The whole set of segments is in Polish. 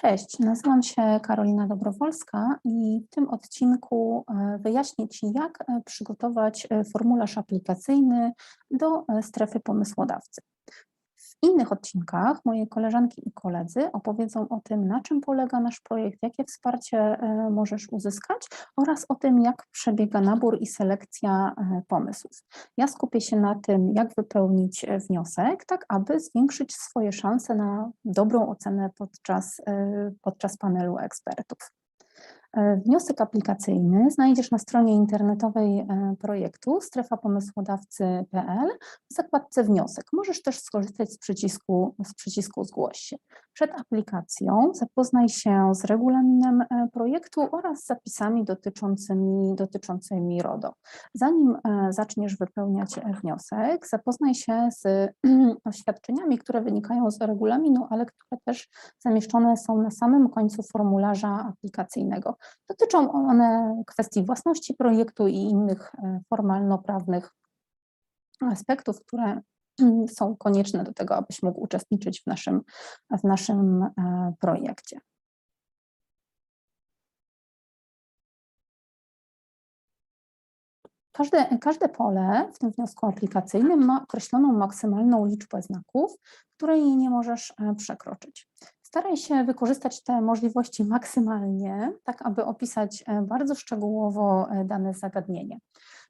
Cześć, nazywam się Karolina Dobrowolska i w tym odcinku e, wyjaśnię Ci, jak e, przygotować e, formularz aplikacyjny do strefy pomysłodawcy. Innych odcinkach moje koleżanki i koledzy opowiedzą o tym, na czym polega nasz projekt, jakie wsparcie e, możesz uzyskać oraz o tym, jak przebiega nabór i selekcja e, pomysłów. Ja skupię się na tym, jak wypełnić e, wniosek, tak aby zwiększyć swoje szanse na dobrą ocenę podczas, podczas panelu ekspertów. E, wniosek aplikacyjny znajdziesz na stronie internetowej e, projektu strefapomysłodawcy.pl w zakładce wniosek. Możesz też skorzystać z przycisku, z przycisku zgłoś się. Przed aplikacją zapoznaj się z regulaminem e, projektu oraz zapisami dotyczącymi, dotyczącymi RODO. Zanim zaczniesz wypełniać wniosek, zapoznaj się z oświadczeniami, które wynikają z regulaminu, ale które też zamieszczone są na samym końcu formularza aplikacyjnego. Dotyczą one kwestii własności projektu i innych e, formalno-prawnych aspektów, które są konieczne do tego, abyś mógł uczestniczyć w naszym, w naszym e, projekcie. Każde, każde pole w tym wniosku aplikacyjnym ma określoną maksymalną liczbę znaków, której nie możesz e, przekroczyć. Staraj się wykorzystać te możliwości maksymalnie, tak aby opisać e, bardzo szczegółowo e, dane zagadnienie.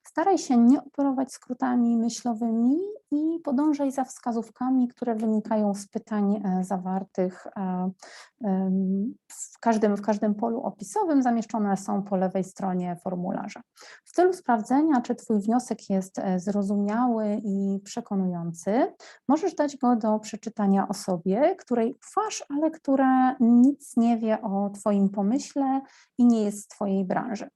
Staraj się nie operować skrótami myślowymi i podążaj za wskazówkami, które wynikają z pytań e, zawartych w każdym, w każdym polu opisowym. Zamieszczone są po lewej stronie formularza. W celu sprawdzenia, czy Twój wniosek jest e, zrozumiały i przekonujący, możesz dać go do przeczytania osobie, której ufasz, ale która nic nie wie o Twoim pomyśle i nie jest z Twojej branży.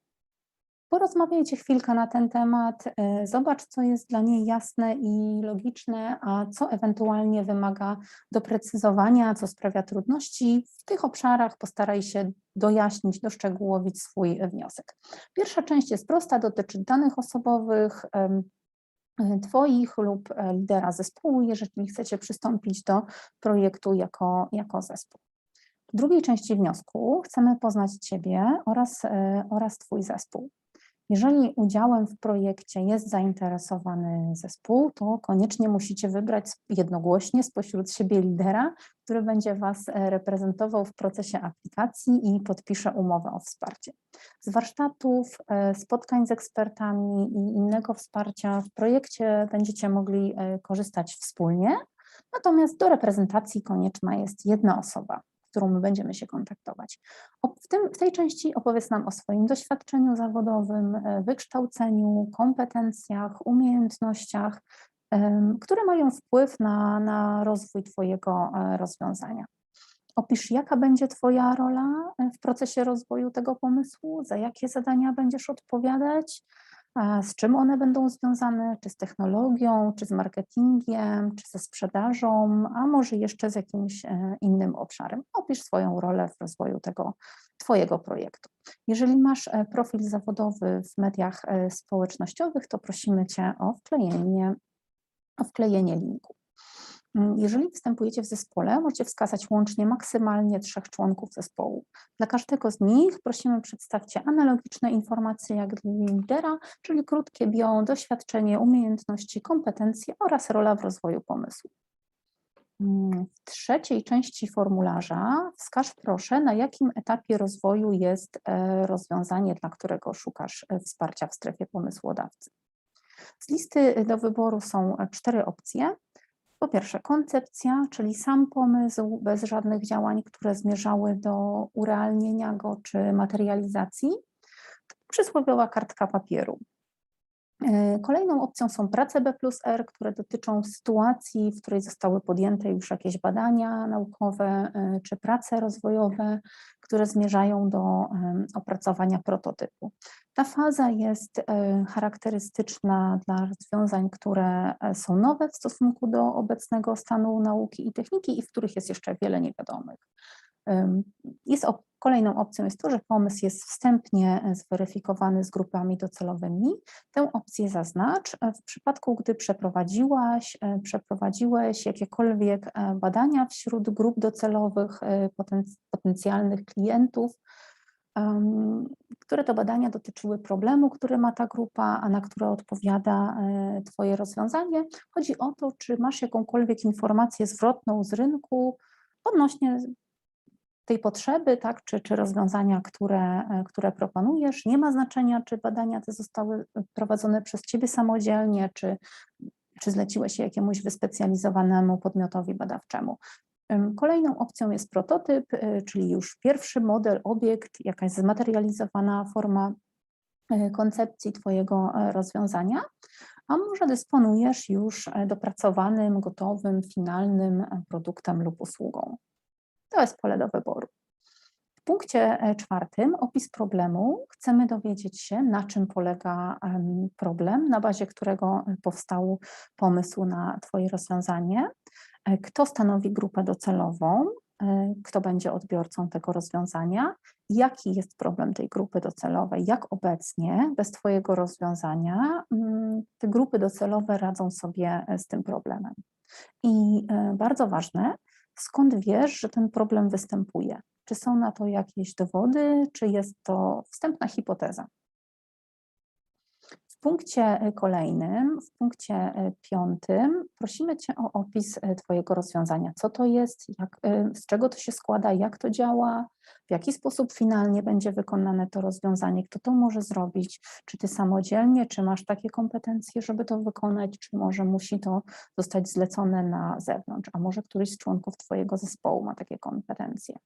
Porozmawiajcie chwilkę na ten temat, e, zobacz, co jest dla niej jasne i logiczne, a co ewentualnie wymaga doprecyzowania, co sprawia trudności. W tych obszarach postaraj się dojaśnić, doszczegółowić swój wniosek. Pierwsza część jest prosta, dotyczy danych osobowych, e, Twoich lub e, lidera zespołu, jeżeli chcecie przystąpić do projektu jako, jako zespół. W drugiej części wniosku chcemy poznać Ciebie oraz, oraz Twój zespół. Jeżeli udziałem w projekcie jest zainteresowany zespół, to koniecznie musicie wybrać jednogłośnie spośród siebie lidera, który będzie Was e, reprezentował w procesie aplikacji i podpisze umowę o wsparcie. Z warsztatów, e, spotkań z ekspertami i innego wsparcia w projekcie będziecie mogli e, korzystać wspólnie, natomiast do reprezentacji konieczna jest jedna osoba którą my będziemy się kontaktować. W, tym, w tej części opowiedz nam o swoim doświadczeniu zawodowym, e, wykształceniu, kompetencjach, umiejętnościach, które mają wpływ na, na rozwój Twojego e, rozwiązania. Opisz, jaka będzie Twoja rola e, w procesie rozwoju tego pomysłu, za jakie zadania będziesz odpowiadać, z czym one będą związane, czy z technologią, czy z marketingiem, czy ze sprzedażą, a może jeszcze z jakimś e, innym obszarem. Opisz swoją rolę w rozwoju tego Twojego projektu. Jeżeli masz e, profil zawodowy w mediach e, społecznościowych, to prosimy Cię o wklejenie, o wklejenie linku. Mm, jeżeli występujecie w zespole, możecie wskazać łącznie maksymalnie trzech członków zespołu. Dla każdego z nich prosimy przedstawcie analogiczne informacje jak dla lidera, czyli krótkie bio, doświadczenie, umiejętności, kompetencje oraz rola w rozwoju pomysłu. Mm, w trzeciej części formularza wskaż proszę, na jakim etapie rozwoju jest e, rozwiązanie, dla którego szukasz e, wsparcia w strefie pomysłodawcy. Z listy do wyboru są e, cztery opcje. Po pierwsze, koncepcja, czyli sam pomysł bez żadnych działań, które zmierzały do urealnienia go czy materializacji. Przysłowiowa kartka papieru. E, kolejną opcją są prace B plus R, które dotyczą sytuacji, w której zostały podjęte już jakieś badania naukowe e, czy prace rozwojowe, które zmierzają do opracowania prototypu. Ta faza jest e, charakterystyczna dla rozwiązań, które są nowe w stosunku do obecnego stanu nauki i techniki i w których jest jeszcze wiele niewiadomych. Jest kolejną opcją jest to, że pomysł jest wstępnie e, zweryfikowany z grupami docelowymi. Tę opcję zaznacz e, w przypadku, gdy przeprowadziłaś, e, przeprowadziłeś jakiekolwiek badania wśród grup docelowych poten- potencjalnych klientów, które to badania dotyczyły problemu, który ma ta grupa, a na które odpowiada Twoje rozwiązanie. Chodzi o to, czy masz jakąkolwiek informację zwrotną z rynku odnośnie tej potrzeby, tak, czy, czy rozwiązania, które, e, które proponujesz. Nie ma znaczenia, czy badania te zostały e, prowadzone przez Ciebie samodzielnie, czy, czy zleciłeś je jakiemuś wyspecjalizowanemu podmiotowi badawczemu. Kolejną opcją jest prototyp, y, czyli już pierwszy model, obiekt, jakaś zmaterializowana forma koncepcji Twojego e, rozwiązania, a może dysponujesz już e, dopracowanym, gotowym, finalnym e, produktem lub usługą. To jest pole do wyboru. W punkcie e, czwartym, opis problemu, chcemy dowiedzieć się, na czym polega em, problem, na bazie którego e, powstał pomysł na Twoje rozwiązanie, e, kto stanowi grupę docelową, kto będzie odbiorcą tego rozwiązania, jaki jest problem tej grupy docelowej, jak obecnie bez Twojego rozwiązania te grupy docelowe radzą sobie z tym problemem. I bardzo ważne, skąd wiesz, że ten problem występuje? Czy są na to jakieś dowody, czy jest to wstępna hipoteza? Punkcie e, kolejnym, w punkcie e, piątym, prosimy Cię o opis e, Twojego rozwiązania. Co to jest, jak, z czego to się składa, jak to działa, w jaki sposób finalnie będzie wykonane to rozwiązanie, kto to może zrobić, czy Ty samodzielnie, czy masz takie kompetencje, żeby to wykonać, czy może musi to zostać zlecone na zewnątrz, a może któryś z członków Twojego zespołu ma takie kompetencje.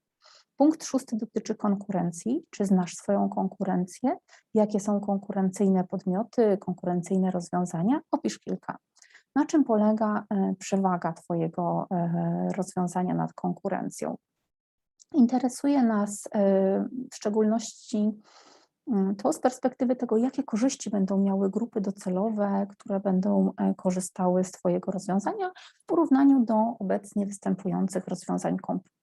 Punkt szósty dotyczy konkurencji. Czy znasz swoją konkurencję? Jakie są konkurencyjne podmioty, konkurencyjne rozwiązania? Opisz kilka. Na czym polega e, przewaga Twojego e, rozwiązania nad konkurencją? Interesuje nas e, w szczególności mm, to z perspektywy tego, jakie korzyści będą miały grupy docelowe, które będą korzystały z Twojego rozwiązania w porównaniu do obecnie występujących rozwiązań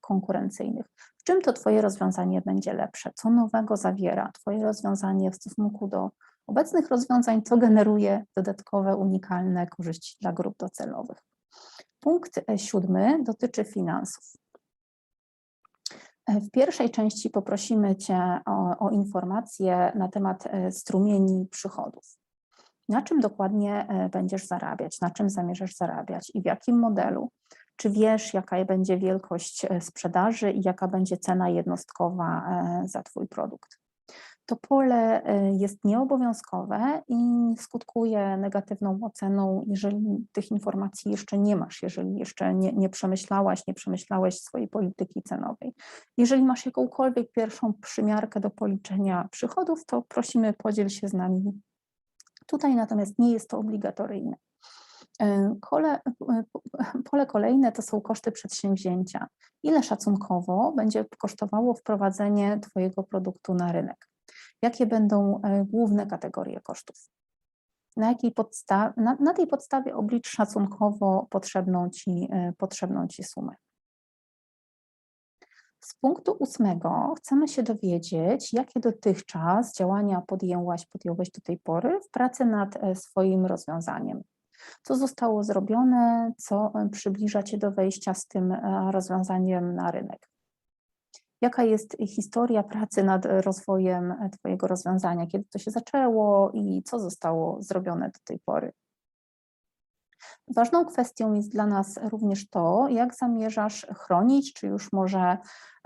konkurencyjnych. W czym to Twoje rozwiązanie będzie lepsze? Co nowego zawiera Twoje rozwiązanie w stosunku do obecnych rozwiązań, co generuje dodatkowe, unikalne korzyści dla grup docelowych? Punkt e, siódmy dotyczy finansów. E, W pierwszej części poprosimy Cię o, o informacje na temat e, strumieni przychodów. Na czym dokładnie będziesz zarabiać, na czym zamierzasz zarabiać i w jakim modelu? Czy wiesz, jaka będzie wielkość e, sprzedaży i jaka będzie cena jednostkowa e, za Twój produkt? To pole e, jest nieobowiązkowe i skutkuje negatywną oceną, jeżeli tych informacji jeszcze nie masz, jeżeli jeszcze nie, nie przemyślałaś, nie przemyślałeś swojej polityki cenowej. Jeżeli masz jakąkolwiek pierwszą przymiarkę do policzenia przychodów, to prosimy podziel się z nami. Tutaj natomiast nie jest to obligatoryjne. E, Kole, e, pole kolejne to są koszty przedsięwzięcia. Ile szacunkowo będzie kosztowało wprowadzenie Twojego produktu na rynek? Jakie będą e, główne kategorie kosztów? Na, jakiej podsta- na, na tej podstawie oblicz szacunkowo potrzebną ci, e, potrzebną ci sumę. Z punktu ósmego chcemy się dowiedzieć, jakie dotychczas działania podjęłaś, podjąłeś do tej pory w pracy nad e, swoim rozwiązaniem. Co zostało zrobione, co e, przybliża Cię do wejścia z tym e, rozwiązaniem na rynek? Jaka jest historia pracy nad e, rozwojem Twojego rozwiązania? Kiedy to się zaczęło i co zostało zrobione do tej pory? Ważną kwestią jest dla nas również to, jak zamierzasz chronić, czy już może,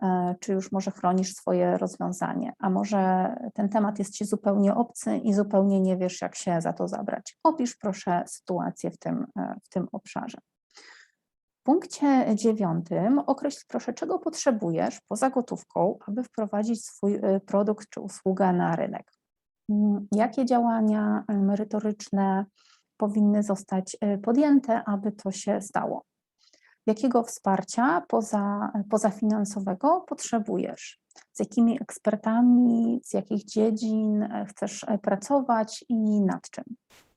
e, czy już może chronisz swoje rozwiązanie, a może ten temat jest Ci zupełnie obcy i zupełnie nie wiesz, jak się za to zabrać. Opisz proszę sytuację w tym, e, w tym obszarze. W punkcie dziewiątym określ proszę, czego potrzebujesz poza gotówką, aby wprowadzić swój e, produkt czy usługę na rynek. Mm, Jakie działania merytoryczne powinny zostać e, podjęte, aby to się stało? Jakiego wsparcia poza, pozafinansowego potrzebujesz? Z jakimi ekspertami, z jakich dziedzin e, chcesz e, pracować i nad czym?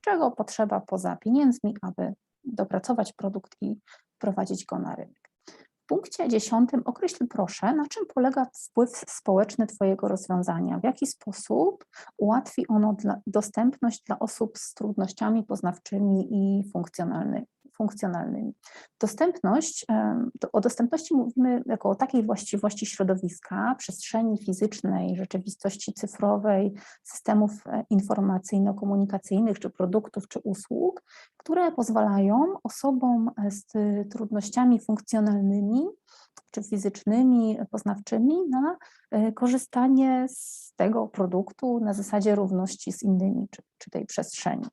Czego potrzeba poza pieniędzmi, aby dopracować produkt i wprowadzić go na rynek? Punkcie dziesiątym określ proszę, na czym polega wpływ społeczny Twojego rozwiązania, w jaki sposób ułatwi ono dla, dostępność dla osób z trudnościami poznawczymi i funkcjonalnymi. Funkcjonalnymi. Dostępność, o dostępności mówimy jako o takiej właściwości środowiska, przestrzeni fizycznej, rzeczywistości cyfrowej, systemów e, informacyjno-komunikacyjnych, czy produktów, czy usług, które pozwalają osobom e, z trudnościami funkcjonalnymi czy fizycznymi, poznawczymi na e, korzystanie z tego produktu na zasadzie równości z innymi, czy, czy tej przestrzeni.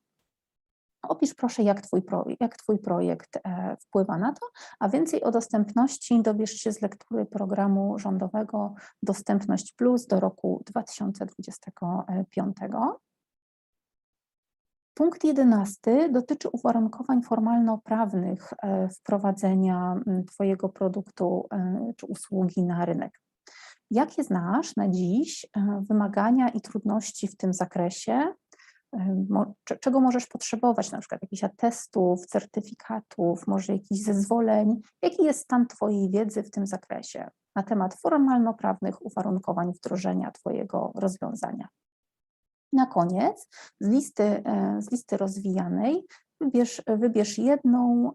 Opisz proszę, jak twój, pro, jak twój projekt e, wpływa na to, a więcej o dostępności dowiesz się z lektury programu rządowego Dostępność Plus do roku 2025. Punkt jedenasty dotyczy uwarunkowań formalno-prawnych e, wprowadzenia Twojego produktu e, czy usługi na rynek. Jakie znasz na dziś wymagania i trudności w tym zakresie? Czego możesz potrzebować, na przykład jakichś atestów, certyfikatów, może jakichś zezwoleń? Jaki jest stan Twojej wiedzy w tym zakresie na temat formalno-prawnych uwarunkowań wdrożenia Twojego rozwiązania? Na koniec z listy, e, z listy rozwijanej wybierz, wybierz jedną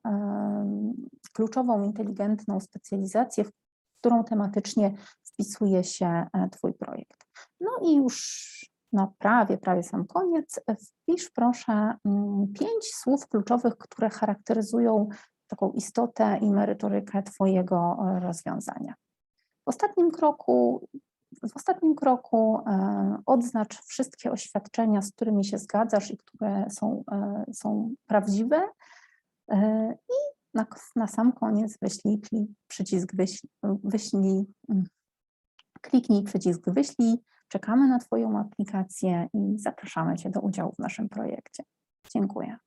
kluczową, inteligentną specjalizację, w którą tematycznie wpisuje się e, Twój projekt. No i już na prawie, prawie sam koniec, wpisz proszę mm, pięć słów kluczowych, które charakteryzują taką istotę i merytorykę Twojego e, rozwiązania. W ostatnim kroku w ostatnim kroku e, odznacz wszystkie oświadczenia, z którymi się zgadzasz i które są, e, są prawdziwe. I na, na sam koniec wyślij klik, przycisk wyślij, wyślij, mm, kliknij przycisk wyślij. Czekamy na Twoją aplikację i zapraszamy Cię do udziału w naszym projekcie. Dziękuję.